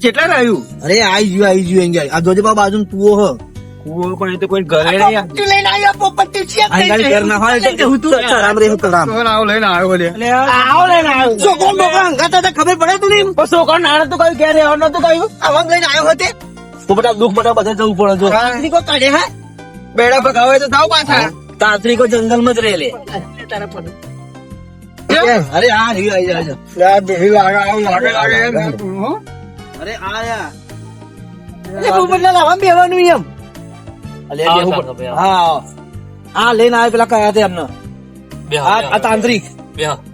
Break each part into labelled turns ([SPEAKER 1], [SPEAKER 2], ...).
[SPEAKER 1] કેટલા રહ્યું
[SPEAKER 2] અરે આઈ ગયું આઈ ગયું એમ આ જોજે બાબા બાજુ કુવો હ.
[SPEAKER 1] કુવો પણ એ તો કોઈ ઘરે નહીં.
[SPEAKER 3] તું લઈને આવ્યો પોપટ છે
[SPEAKER 2] આ ગાડી ઘર ના હોય તો હું તું રામ રે હું રામ.
[SPEAKER 1] તો આવો લઈને આવ્યો લે
[SPEAKER 3] આવો લઈને આવ્યો.
[SPEAKER 2] છોકરો બોકરા હંગાતા તો ખબર પડે તું નહીં
[SPEAKER 3] છોકરો નાનો તો કયું ઘેર રહેવાનો તો કયું આવા લઈને આવ્યો હતે?
[SPEAKER 2] તો બધા દુખ બધા બધા જવું પડે જો.
[SPEAKER 3] તાંત્રિકો કાઢે હા?
[SPEAKER 1] બેડા ભગાવે તો થાવ પાછા.
[SPEAKER 2] તાંત્રિકો જંગલમાં જ રહે લે
[SPEAKER 3] તારા પડે
[SPEAKER 2] અરે આ રહ્યું આઈ જાય
[SPEAKER 1] લાગે આવું લાગે લાગે?
[SPEAKER 2] અરે આયા.
[SPEAKER 3] એટલે પોપટલાલ આવા બેવાનું એમ.
[SPEAKER 2] અલે પડે. હા આ લઈને આવે પેલા કયા હતા એમને? આ આ તાંત્રિક.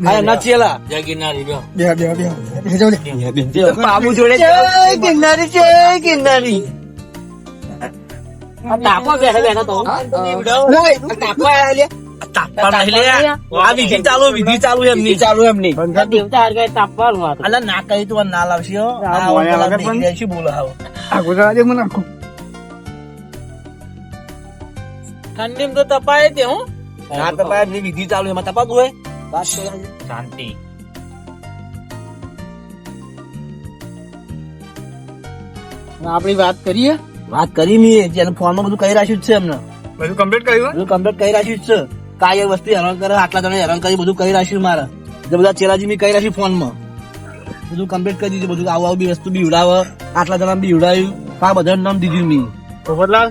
[SPEAKER 2] આ એમના ચેલા.
[SPEAKER 1] બે બે બે બેહી જાઓ લે.
[SPEAKER 2] બાબુ જોડે
[SPEAKER 3] જય ગિરનારી જય ગિરનારી. આ તાપો બેઠા બેઠા તો. આ તાપો લે
[SPEAKER 2] આ વિધિ ચાલુ વિધિ ચાલુ એમની. ચાલુ એમની.
[SPEAKER 3] દેવતા હાર તાપવાનું
[SPEAKER 2] અલા ના કહી તું ના લાવશે હો.
[SPEAKER 1] આ ગુજરાત મને
[SPEAKER 3] તો તપાય તે હું.
[SPEAKER 2] ના તપાય એમની વિધિ ચાલુ એમાં તપાતું હોય.
[SPEAKER 3] શાંતિ. આપણી વાત કરીએ?
[SPEAKER 2] વાત કરી મી જેને ફોનમાં બધું કહી રાખ્યું છે એમને.
[SPEAKER 1] બધું કમ્પ્લીટ કર્યું?
[SPEAKER 2] બધું કમ્પ્લીટ કહી રાખ્યું જ છે. કાંઈ વસ્તી વસ્તુ હેરાન કરે આટલા જણા હેરાન કરી બધું કહી રાખ્યું મારે. જે બધા ચેલાજી મેં કઈ રાખ્યું ફોનમાં બધું કમ્પ્લીટ કરી દીધું બધું આવું આવું બી વસ્તુ બીવડાવે આટલા જણા બીવડાવ્યું આ બધા નામ દીધું મી.
[SPEAKER 1] પોપટલાલ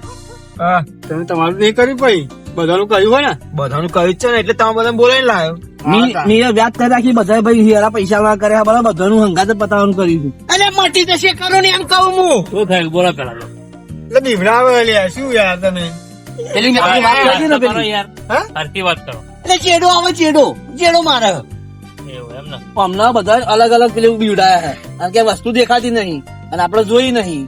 [SPEAKER 1] હા. તમે તમારું નહીં કર્યું ભાઈ બધાનું કહ્યું હોય ને? બધાનું કહ્યું જ છે ને એટલે તમે બધા બોલાવીને લાવ્યો.
[SPEAKER 2] મી મી વ્યાજ કરી રાખી બધા ભાઈ હેરા પૈસા વાળા કર્યા બરાબર બધાનું હંગાત પતાવવાનું કર્યું હતું.
[SPEAKER 3] અરે મટી જશે કરો ને એમ કહું હું.
[SPEAKER 2] શું થયું? બોલા પેલા
[SPEAKER 1] એટલે બીવડાવે લે શું યાર તમે?
[SPEAKER 2] પેલી મેં પેલી વાત કરી ને પેલી?
[SPEAKER 1] હા?
[SPEAKER 3] એટલે ચેડો આવે ચેડો. ચેડો મારે.
[SPEAKER 2] હમણાં બધા અલગ અલગ પેલું બીવડાયા હે. કારણ કે વસ્તુ દેખાતી નહીં. અને આપણે જોઈ નહીં.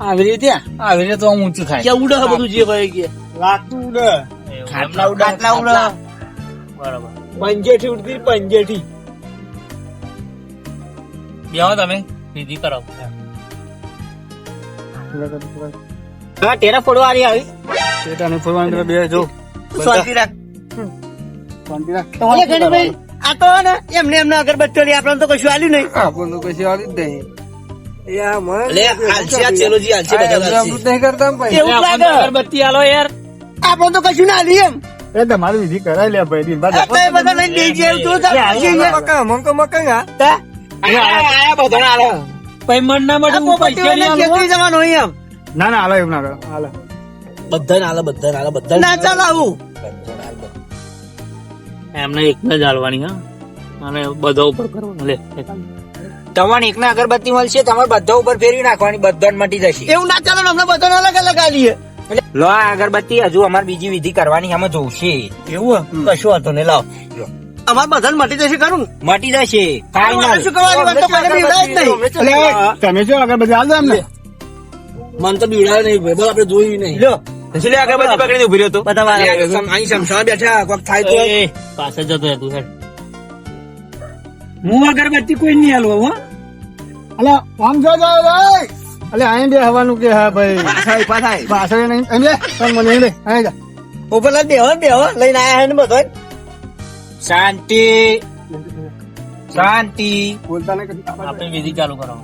[SPEAKER 3] આવી રીતે
[SPEAKER 1] આવી રીતે તો આમ ઊંચું થાય.
[SPEAKER 2] કે ઉડે છે બધું જે ભાઈ કે.
[SPEAKER 1] લાગતું ઉડે.
[SPEAKER 3] ખાટલા ઉડે ખાટલા ઉડા
[SPEAKER 1] પંજેઠી ઉડતી પંજેઠી.
[SPEAKER 4] બેહો તમે. વિધિ કરો.
[SPEAKER 3] હા ટેરા ફોડવાની આવી.
[SPEAKER 1] તને ફરવાનું બે જો.
[SPEAKER 3] શાંતિ રાખ.
[SPEAKER 1] શાંતિ રાખ.
[SPEAKER 3] અરે ગણેશભાઈ, આ તો ને એમને એમને અગરબત્તીઓ લઈ આપણને તો કશું આલ્યું નહીં.
[SPEAKER 1] આપણને તો કશું આલ્યું જ નહીં. ને
[SPEAKER 4] અગરબત્તી
[SPEAKER 3] આપણને તો કશું ના એમ.
[SPEAKER 1] એ તમારી વિધિ કરાવી લે ભાઈ દિન
[SPEAKER 3] બધા બેસી જાય તું.
[SPEAKER 1] મકા મંકો મકા
[SPEAKER 3] આયા, બધા આલે.
[SPEAKER 4] પૈ મન ના મળે પૈસા
[SPEAKER 3] જવાનું એમ.
[SPEAKER 1] ના ના હાલો એમ ના કરો. હાલો.
[SPEAKER 2] બધાને આલે બધાને આલે બધાને
[SPEAKER 3] ના ચાલ આવું
[SPEAKER 4] એમને એકને જ હાલવાની હા. અને બધા ઉપર કરવાનું. લે
[SPEAKER 3] તમારે એકને અગરબત્તી મળશે તમારે બધા ઉપર ફેરવી નાખવાની બધા મટી જશે. એવું ના ચાલે અમને બધાને અલગ અલગ આલીએ લો આ અગરબત્તી હજુ અમારે બીજી વિધિ કરવાની અમે જોશે.
[SPEAKER 2] એવું કશું વાંધો નહીં લાવ.
[SPEAKER 3] અમારે બધાને મટી જશે ખરું? મટી જશે.
[SPEAKER 2] Final.
[SPEAKER 3] શું કરવાની?
[SPEAKER 1] તમે જો અગરબત્તી બધા હાલ દો એમને
[SPEAKER 2] મન તો બીવડાવે નહીં ભાઈ. બોલ આપણે જોયું નહીં.
[SPEAKER 3] લ્યો એટલે અગરબત્તી પકડીને ઊભી રહ્યો તો. બધા
[SPEAKER 2] અહીં બેઠા કોક થાય તો.
[SPEAKER 4] પાસે જતો તું હેડ.
[SPEAKER 3] હું અગરબત્તી કોઈ નહીં હાલવો હો.
[SPEAKER 1] અલે આમ જો જો ભાઈ અલે અહીં બે હવાનું કે હા ભાઈ.
[SPEAKER 2] પાછા
[SPEAKER 1] નહીં એમ લે તને મને લે અહીં જા.
[SPEAKER 3] ઉપરલા બેહો બેહો. લઈને આયા હે ને બધો શાંતિ. શાંતિ.
[SPEAKER 1] બોલતા નહીં
[SPEAKER 4] આપણે વિધિ ચાલુ કરો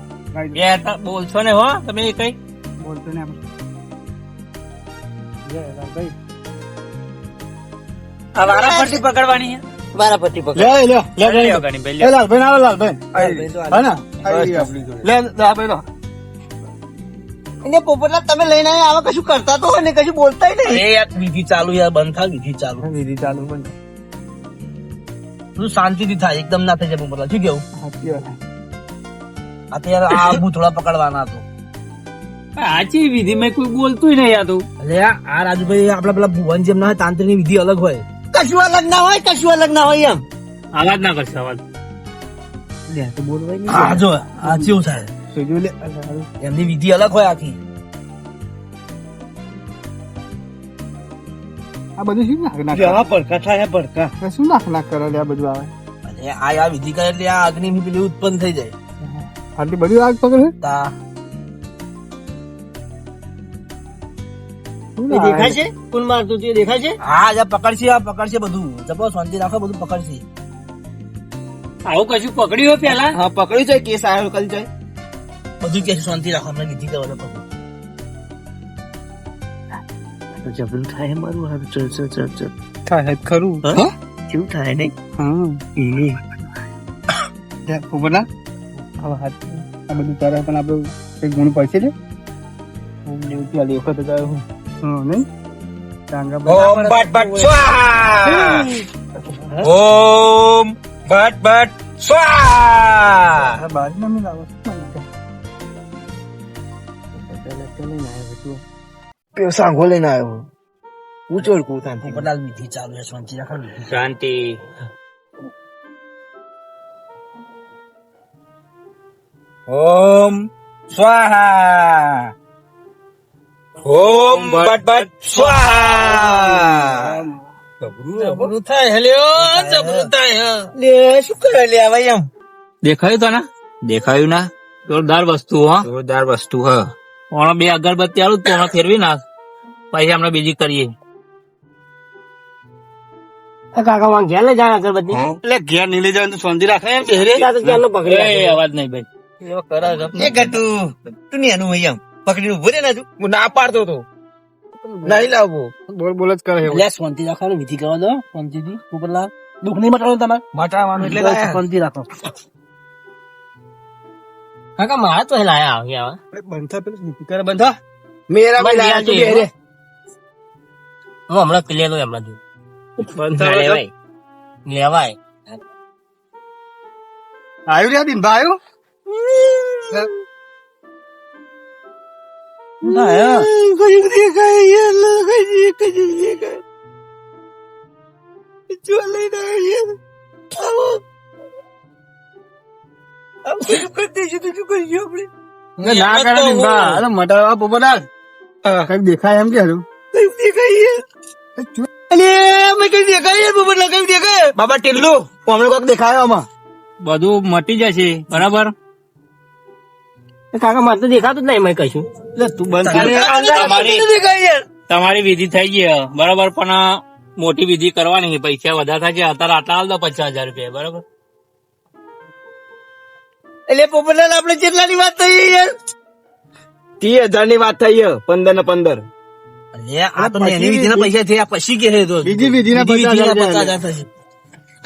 [SPEAKER 4] બે હતા બોલશો ને હો તમે કઈ
[SPEAKER 1] બોલતો આપણે.
[SPEAKER 4] પકડવાની છે?
[SPEAKER 3] પકડ.
[SPEAKER 1] લે લે લે લે. લાલભાઈ ના લાલભાઈ હા આપણી જોડે. લે લાલભાઈ લો
[SPEAKER 3] એને પોપટલા તમે લઈને આવ્યા આવા કશું કરતા તો હોય કશું બોલતા નહીં.
[SPEAKER 2] એ યાર વિધિ ચાલુ યાર બંધ થાય વિધિ ચાલુ.
[SPEAKER 1] વિધિ ચાલુ પણ
[SPEAKER 2] બધું શાંતિથી થાય એકદમ ના થઈ જાય બોલા શું કેવું?
[SPEAKER 1] સાચી વાત.
[SPEAKER 2] આ તો યાર આ ભૂતળા પકડવાના હતો
[SPEAKER 4] આચી વિધિ? મેં કોઈ બોલતું નહીં આ
[SPEAKER 2] અલે આ આ રાજુભાઈ આપડા પેલા ભુવન જેમ ના હોય તાંત્રિકની વિધિ અલગ હોય.
[SPEAKER 3] કશું અલગ ના હોય કશું અલગ ના હોય એમ.
[SPEAKER 4] અવાજ ના કરશે અવાજ.
[SPEAKER 1] તો બોલવાય નહીં.
[SPEAKER 2] હા જો આ થાય?
[SPEAKER 1] સોજો લે.
[SPEAKER 2] એમની વિધિ અલગ હોય આખી.
[SPEAKER 1] આ બધું શું નાખ નાખ
[SPEAKER 2] પડકા થાય પડકા.
[SPEAKER 1] શું નાખ નાખ કરે આ બધું આવે?
[SPEAKER 2] અને આ આ વિધિ કરે એટલે આ અગ્નિ પેલી ઉત્પન્ન થઈ જાય.
[SPEAKER 1] આટલી બધી આગ પકડે
[SPEAKER 2] તા.
[SPEAKER 3] દેખાય છે? કોણ મારતું તે દેખાય છે?
[SPEAKER 2] હા જા પકડશે આ પકડશે બધું. જબો શાંતિ રાખો બધું પકડશે
[SPEAKER 4] આવું કશું પકડ્યું હોય પેલા
[SPEAKER 2] હા પકડ્યું છે કેસ આવ્યો કલ જાય બધું કે શાંતિ રાખો અમને વિધિ કરવા દો પકડો જબરું થાય મારું હારું ચલ ચલ ચલ ચલ.
[SPEAKER 1] થાય ખરું. ખરું
[SPEAKER 2] કેવું થાય નહીં?
[SPEAKER 1] હા
[SPEAKER 2] એ
[SPEAKER 1] જા, પોપટલાલ હવે હાથ. આ બધું તારા પણ આપણે કઈ ગુણ પડશે ને? હું દેવતી ચાલી વખત જ આવ્યો હું. નહીં?
[SPEAKER 3] ઓમ ભટ ભટ સ્વાહા! ઓમ ભટ ભટ સ્વાહા!
[SPEAKER 1] આ બાજુમાં મેં લાવો છો. ને. પેલા
[SPEAKER 2] સાંગો લઈને આવ્યો હું. ચાલુ છે શાંતિ રાખો
[SPEAKER 3] શાંતિ. ઓમ સ્વાહા! ઓમ બટ બટ સ્વાહા.
[SPEAKER 2] જબરું થાય હેલ્યો જબરું થાય.
[SPEAKER 3] લે શું કરે લે ભાઈ એમ?
[SPEAKER 4] દેખાયું તને?
[SPEAKER 3] દેખાયું ના?
[SPEAKER 4] જોરદાર વસ્તુ હા.
[SPEAKER 3] જોરદાર વસ્તુ હ.
[SPEAKER 4] ઓણે બે અગરબત્તી આલું તો ઓણે ફેરવી નાખ. પછી હમણાં બીજી કરીએ.
[SPEAKER 2] કાકા વાંગ ઘેર લઈ જાય અગરબત્તી?
[SPEAKER 1] એટલે ઘેર નહીં લઈ જાય તો સોંધી રાખે એમ કે
[SPEAKER 4] અવાજ નહીં ભાઈ.
[SPEAKER 3] એ ગટુ તું નહીં એનું એમ. પકડીને ઊભો રે નાજુ હું ના પાડતો તો. નહીં લાવવો.
[SPEAKER 1] બોલ બોલ જ કરે
[SPEAKER 2] એટલે શાંતિ રાખો વિધિ કરવા દો શાંતિથી. પોપટલાલ દુઃખ નહીં મટાડો તમારે.
[SPEAKER 3] મટાવાનું એટલે.
[SPEAKER 2] શાંતિ રાખો.
[SPEAKER 4] કાકા મારા તો લાયા આવ્યા
[SPEAKER 1] બંધા પેલું. નીતિ કરે બંધા
[SPEAKER 3] મેરા લાયા તું બેરે
[SPEAKER 4] હું હમણાં ક્લિયર લો હમણાં જોઉં.
[SPEAKER 1] બંધા
[SPEAKER 4] લેવાય. લેવાય.
[SPEAKER 1] આવ્યું રે દિન? ભાઈ આવ્યું ના ના કરે દિનભા અરે મટાડવા પોપટાલ કંઈક દેખાય એમ કે હારું
[SPEAKER 3] બાબા ટીલ્લું
[SPEAKER 2] હમણાં કોઈક દેખાયો આમાં.
[SPEAKER 4] બધું મટી જશે બરાબર?
[SPEAKER 2] કાકા મારે તો દેખાતું જ નહીં મેં કશું
[SPEAKER 1] એટલે તું બંધ
[SPEAKER 4] તમારી તમારી વિધિ થઈ ગઈ બરાબર પણ મોટી વિધિ કરવાની પૈસા વધારે થાય છે. અત્યારે આટલા હાલ પચાસ હજાર રૂપિયા બરાબર?
[SPEAKER 3] એટલે પોપટલાલ આપણે કેટલાની વાત થઈ યાર? ત્રીસ હજારની વાત થઈ પંદર ને પંદર.
[SPEAKER 2] આ તો એની વિધિના પૈસા થયા પછી કે
[SPEAKER 1] બીજી વિધિના હજાર
[SPEAKER 2] પચાસ હજાર થશે.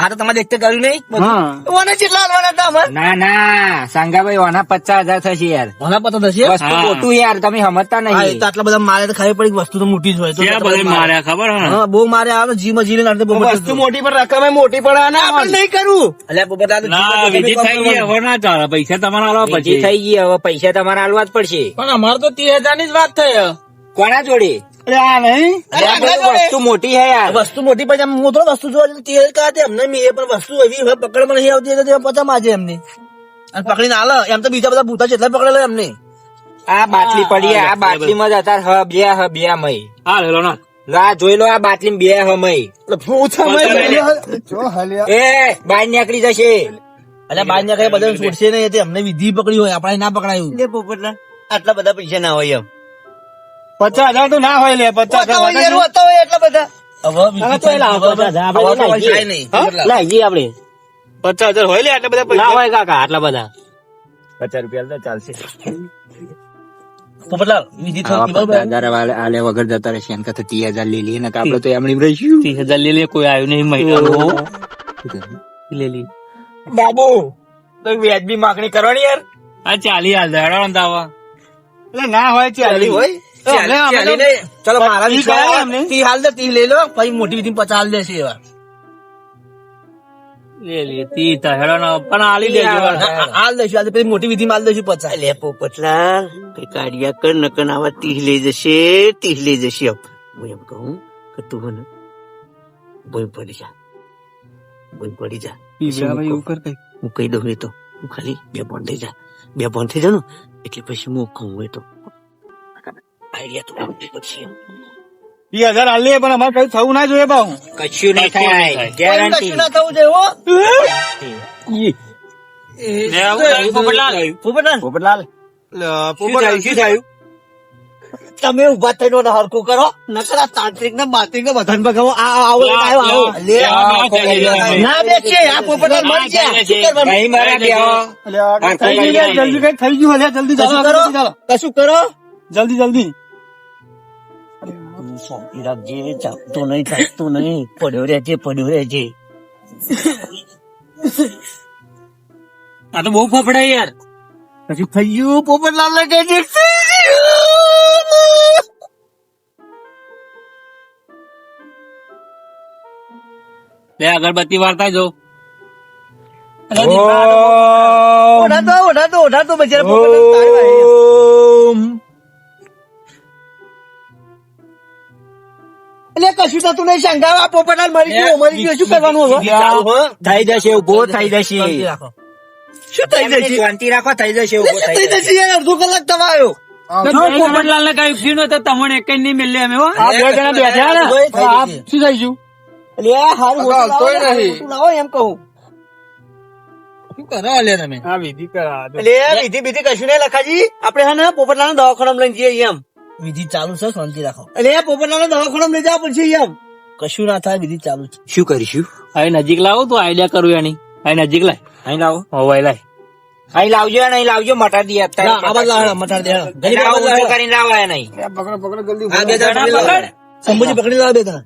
[SPEAKER 2] આ તો તમારે એકતે કર્યું નહીં?
[SPEAKER 1] હા.
[SPEAKER 2] કેટલા હાલવાના હતા અમારે
[SPEAKER 3] ના ના. સાંગાભાઈ ઓના પચાસ હજાર થશે યાર.
[SPEAKER 2] ઓના પચાસ થશે?
[SPEAKER 3] વસ્તુ યાર તમે સમજતા નહીં.
[SPEAKER 2] તો આટલા બધા મારે તો ખબર પડી વસ્તુ તો મોટી જ હોય. તો
[SPEAKER 4] બધે માર્યા? ખબર હા
[SPEAKER 2] બહુ મારે આવે જીમ જીને નાખે
[SPEAKER 1] વસ્તુ મોટી પણ રકમ મોટી પડે આના
[SPEAKER 3] આપણે નહીં
[SPEAKER 2] કરું. એટલે
[SPEAKER 4] બધા વિધિ થઈ ગઈ હવે ના ચાલે. પૈસા તમારા આલવા પછી
[SPEAKER 3] થઈ ગઈ હવે પૈસા તમારે આલવા જ પડશે.
[SPEAKER 2] પણ અમારે તો ત્રીસ હજારની જ વાત થઈ
[SPEAKER 3] કોના જોડે? વસ્તુ મોટી છે યાર.
[SPEAKER 2] વસ્તુ મોટી પછી હું થોડો વસ્તુ જોવા તેલ કાઢે. એમને મેં એ પણ વસ્તુ એવી હોય પણ નહીં આવતી એટલે તે માજે એમને. અને પકડીને હાલે એમ તો બીજા બધા ભૂતા જેટલા પકડેલો એમને.
[SPEAKER 3] આ બાટલી પડી આ બાટલીમાં જ અત્યારે હ બે હ બે મય
[SPEAKER 4] હા લેલો ના.
[SPEAKER 3] લા જોઈ લો આ બાટલી બે હ મય એ બહાર નીકળી જશે.
[SPEAKER 2] અલ્યા બાર નીકળે બધા છોડશે નહીં એમને વિધિ પકડી હોય આપણે ના પકડાયું.
[SPEAKER 3] પોપટલા આટલા બધા પૈસા ના હોય એમ.
[SPEAKER 1] પચાસ હજાર તો ના હોય લે પચાસ હજાર
[SPEAKER 3] એટલા બધા.
[SPEAKER 4] આપડે
[SPEAKER 1] પચાસ હજાર હોય લે આટલા બધા
[SPEAKER 4] ના હોય કાકા આટલા બધા.
[SPEAKER 3] પચાસ રૂપિયા તો ચાલશે. વગર જતા રહેશે. એમ કરતા ત્રીસ હજાર લઈ લઈએ આપડે તો એમની રહીશું.
[SPEAKER 4] ત્રીસ હજાર લઈ લે કોઈ આવ્યું નહીં મહિના લે લી
[SPEAKER 3] બાબુ તો વ્યાજબી માગણી કરવાની યાર.
[SPEAKER 4] આ ચાલી હાલ દેડો ના
[SPEAKER 1] હોય ચાલી
[SPEAKER 2] હોય?
[SPEAKER 1] ચાલે,
[SPEAKER 2] મારા. તી હાલ દે તી લઈ લો પછી મોટી વિધિ પચાસ દેશે એવા. મોટી વિધિ માલ પચાસ.
[SPEAKER 3] લે કઈ કાઢિયા કર નકર આવા તીહ લઈ જશે તીહ લઈ જશે. હું એમ કહું કે તું મને બોય પડી જા. બોય પડી જા. હું
[SPEAKER 1] એવું
[SPEAKER 3] કહું-
[SPEAKER 1] કર કઈ.
[SPEAKER 3] હું કહી દઉં એ તો. હું ખાલી બે બોન થઈ જા. બે પોઈન્ટ થઈ જાઉં એટલે પછી હું કહું એ તો. આઈડિયા તો પછી એમ.
[SPEAKER 1] હજાર હાલ લે પણ અમારે કઈ થવું ના જોઈએ ભાવ
[SPEAKER 3] કશું નહીં થાય. ગેરંટી
[SPEAKER 2] ના થવું જોઈએ
[SPEAKER 4] પોપટલાલ?
[SPEAKER 3] શું થયું
[SPEAKER 2] તમે ઊભા થઈને ઓને હરખું કરો નકર આ તાંત્રિક ને માત્રિક ને બધાને ભગાવો આ આવો આવો આવો ના બેસીએ આ પોપટલાલ મરી ગયા.
[SPEAKER 3] નહીં મારા.
[SPEAKER 1] જલ્દી કઈ થઈ ગયું અલ્યા જલ્દી
[SPEAKER 2] કશું કરો? કશું કરો?
[SPEAKER 1] જલ્દી જલ્દી.
[SPEAKER 3] શાંતિ રાખજે જાગતો નહીં જાગતો નહીં પડ્યો રહેજે પડ્યો રહેજે
[SPEAKER 4] આ તો બહુ ફફડા યાર
[SPEAKER 1] પછી થઈ ગયું પોપટલાલ ને દે.
[SPEAKER 4] બે અગરબત્તી વાર્તા જો
[SPEAKER 2] ઓઢાતો ઓઢાતો ઓઢાતો બચારા પોપટલાલ તાળી વાળી. એટલે કશું થતું નહીં. શંકા આ પોપટલાલ મરી ગયો મરી ગયો. શું કરવાનું હવે?
[SPEAKER 3] થઈ જશે ઊભો થઈ જશે.
[SPEAKER 2] શું થઈ જશે?
[SPEAKER 3] શાંતિ રાખો થઈ જશે
[SPEAKER 2] ઊભો
[SPEAKER 3] થઈ
[SPEAKER 2] જશે યાર અડધો કલાક તમારો.
[SPEAKER 4] પોપટલાલ ને કઈ ફીણ તો તમને એક નહીં મિલે અમે
[SPEAKER 1] આ બે જણા બેઠા ને? શું થઈ ગયું
[SPEAKER 2] એટલે હારું
[SPEAKER 1] નહીં.
[SPEAKER 2] લાવો એમ કહું. શું કરો અલે તમે?
[SPEAKER 1] આ વિધિ કરા.
[SPEAKER 2] એટલે વિધિ વિધિ કશું નહીં લખાજી. આપણે હા ને પોપટલાલ દવાખાના લઈને જઈએ એમ. વિધિ ચાલુ છે શાંતિ રાખો. અરે પોપટલાલ દવાખાના લઈ જાવ પછી એમ કશું ના થાય વિધિ ચાલુ છે.
[SPEAKER 3] શું કરીશું?
[SPEAKER 4] અહીં નજીક લાવો તો આઈડિયા કરું એની. અહીં નજીક લાય.
[SPEAKER 3] અહીં લાવો.
[SPEAKER 4] હોવાય લાય.
[SPEAKER 3] અહીં લાવજો ને અહીં લાવજો મટાર દે
[SPEAKER 2] ના, આ બાજુ લાવો, મટાડ દે હેડો. ગરીબ આ બાજુ
[SPEAKER 3] ઊભો
[SPEAKER 2] લાવો.
[SPEAKER 3] કરીને લાવાય
[SPEAKER 1] નહીં પકડો પકડો જલ્દી
[SPEAKER 2] આ બે જણા પકડ. સંભુજી પકડી લાવ બે જણા.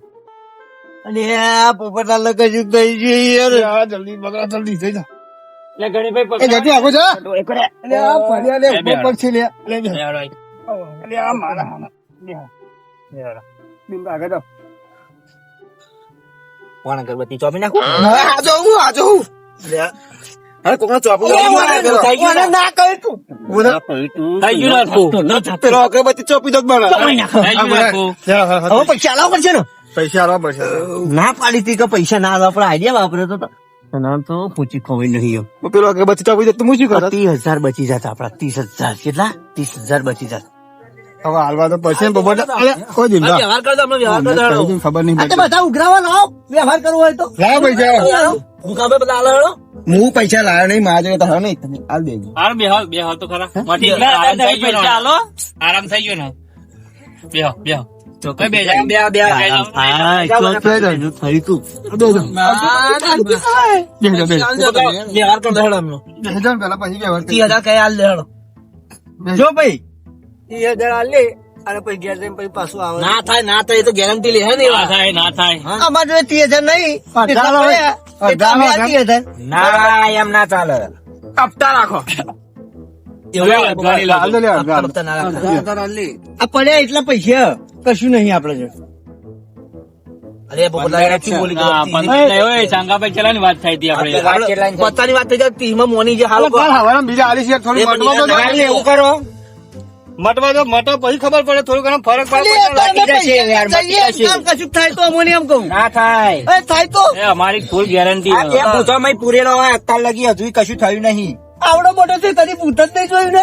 [SPEAKER 2] અને આ પોપટલાલ કશું થઈ ગયું યાર.
[SPEAKER 1] જલ્દી પકડો જલ્દી થઈ જા.
[SPEAKER 4] એટલે ગણેશભાઈ
[SPEAKER 1] એ જતી
[SPEAKER 3] એક રે.
[SPEAKER 1] અલે આ પડ્યા લે ઉપર છે લે. લે
[SPEAKER 4] પકડ
[SPEAKER 1] આ ના,
[SPEAKER 2] પૈસા ને પાડી કે પૈસા ના આલવા આઈડિયા વાપરે તો પૂછી ખવાય નહીં
[SPEAKER 1] પેલો અગરબત્તી ચોપી દે તો શું
[SPEAKER 2] ત્રીસ હજાર બચી જાત આપડા ત્રીસ હજાર કેટલા ત્રીસ હજાર બચી જતા
[SPEAKER 1] હવે હાલવા તો કોઈ દિન
[SPEAKER 2] વ્યવહાર કરતો
[SPEAKER 1] કઈ ખબર નહીં
[SPEAKER 2] બધા ઉઘરાવા લાવો. વ્યવહાર કરવો હોય તો.
[SPEAKER 1] લાવો પૈસા
[SPEAKER 2] દુકાને બધા આલો
[SPEAKER 1] હું પૈસા લાવ્યો નહીં મારા જોડે તો નહીં. તમે હાલ દેજો
[SPEAKER 4] હાલ બે હાલ બે હાલ તો ખરા આરામ થઈ ગયો ને. હાલો? આરામ થઈ ગયો ને. બે બે હાલ. કઈ બે
[SPEAKER 3] બે બે
[SPEAKER 4] બે
[SPEAKER 2] તું
[SPEAKER 1] બેસો, બેસો.
[SPEAKER 2] વ્યવહાર કરતો હેડો એમનો
[SPEAKER 1] બેસો ને પેલા પછી વ્યવહાર
[SPEAKER 2] ત્રીસ હજાર કઈ હાલ દે જો ભાઈ હજાર લે અને પછી ઘેર જઈને પછી પાછું આવે. ના થાય ના થાય એ તો ગેરંટી લે હે ને
[SPEAKER 4] ના થાય ના થાય.
[SPEAKER 2] અમારે જોડે ત્રીસ હજાર નહીં
[SPEAKER 3] ના એમ ના ચાલે.
[SPEAKER 1] હપ્તા રાખો.
[SPEAKER 2] પડ્યા એટલા પૈસા કશું નહીં આપડે જો અરે
[SPEAKER 4] ચાંગાભાઈ વાત થઈ હતી આપણે.
[SPEAKER 2] વાત થઈ જાય મોની જે હાલ
[SPEAKER 1] હવે બીજા
[SPEAKER 3] હાલી એવું કરો.
[SPEAKER 1] મટવા દો મટો પછી ખબર પડે થોડું ઘણો ફરક પડે
[SPEAKER 3] લાગી જશે યાર, મટી જશે.
[SPEAKER 2] કશું થાય તો અમોને એમ કહું
[SPEAKER 3] ના થાય
[SPEAKER 2] થાય તો
[SPEAKER 4] અમારી ફૂલ ગેરંટી
[SPEAKER 3] ભૂતોમાં પૂરેલો હોય અત્યાર લગી હજુ કશું થયું નહીં
[SPEAKER 2] આવડો મોટો છે કદી પૂછ જ નહીં જોયું ને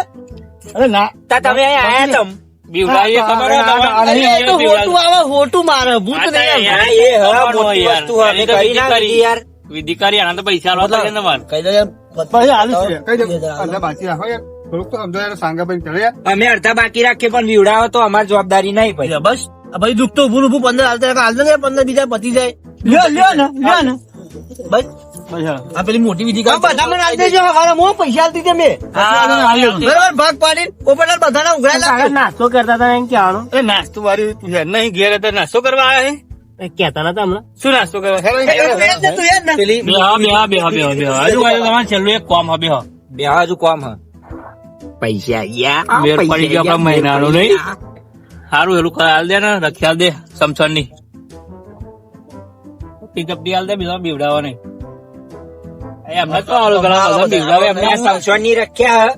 [SPEAKER 1] અરે ના
[SPEAKER 3] તમે આયા તમ
[SPEAKER 4] બીવડાવીએ ખબર હોય
[SPEAKER 1] આ- આ-
[SPEAKER 4] તમારે?
[SPEAKER 2] અરે એ તો હોટું આવે હોટું મારે ભૂત
[SPEAKER 4] આ
[SPEAKER 2] નહીં
[SPEAKER 4] તો
[SPEAKER 2] આવે.
[SPEAKER 3] હા, એ હા,
[SPEAKER 4] ખબર હોય
[SPEAKER 3] મોટી
[SPEAKER 4] યાર.
[SPEAKER 3] વસ્તુ હોય.
[SPEAKER 4] એની તો
[SPEAKER 3] કરી
[SPEAKER 4] વિધિ
[SPEAKER 3] ના
[SPEAKER 4] કરી.
[SPEAKER 3] વિધિ યાર.
[SPEAKER 4] વિધિ કરી આના તો પૈસા
[SPEAKER 1] થોડુંક તો સમજો સાંગાભાઈ ચડે
[SPEAKER 3] અમે અડધા બાકી રાખીએ પણ વિવડાવો તો અમારી જવાબદારી નહીં પછી
[SPEAKER 2] બસ ભાઈ દુઃખ તો ઉભું ઉભું પંદર હાલતા હાલ ને પંદર બીજા પતી જાય લ્યો લ્યો ને લ્યો ને બસ આ પેલી મોટી વિધિ બધા મને દેજો પૈસા મેં બરાબર ભાગ પાડી પોપટલાલ બધાના
[SPEAKER 5] નાસ્તો કરતા હતા એમ કહેવાનો
[SPEAKER 4] એ નાસ્તો વાળી તું નહીં ઘેર હતા નાસ્તો કરવા આવ્યા
[SPEAKER 5] કેતા નતા હમણાં
[SPEAKER 4] શું નાસ્તો કરવા છેલ્લું એક કોમ હા બે હા.
[SPEAKER 3] બે હજુ કોમ હ પૈસા ગયા
[SPEAKER 4] મેળ પડી ગયો આપણા મહિનાનો નહીં? સારું એલું હાલ દે ને રખી હાલ દે સમસણની પિકઅપ હાલ દે બીજા બીવડાવા નહીં એ એમને તો હાલું કરવા બીવડાવે એમને
[SPEAKER 3] સંસોનની રખ્યા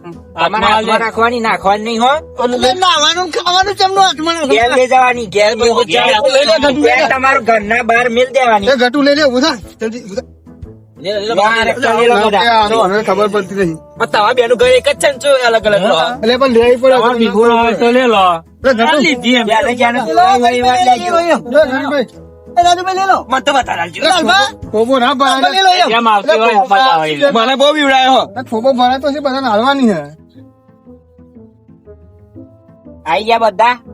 [SPEAKER 3] રાખવાની નાખવાની નહીં હો.
[SPEAKER 2] એટલે નાવાનું ખાવાનું ચમનું હાથમાં
[SPEAKER 3] ઘેર લઈ જવાની ઘેર તમારું ઘરના બહાર મિલ દેવાની.
[SPEAKER 1] ઘટું લઈ લે ઉધા ખબર પડતી નહીં.
[SPEAKER 2] પણ બેનું ઘર એક જ છે ને અલગ અલગ
[SPEAKER 1] એટલે પણ લેવી પડે
[SPEAKER 4] તમારે ભીખું ના હોય તો લે લો. લીધી એમ.
[SPEAKER 3] જ્યારે જ્યારે બોલાવી હોય એવા લેજો.
[SPEAKER 1] લે, ઘટુભાઈ.
[SPEAKER 2] એ રાજુભાઈ લઈ લો.
[SPEAKER 3] મને બહુ બીવડાયો
[SPEAKER 1] ફોબો ભરાતો છે બધા હાલવાની છે.
[SPEAKER 3] આઈ ગયા બધા?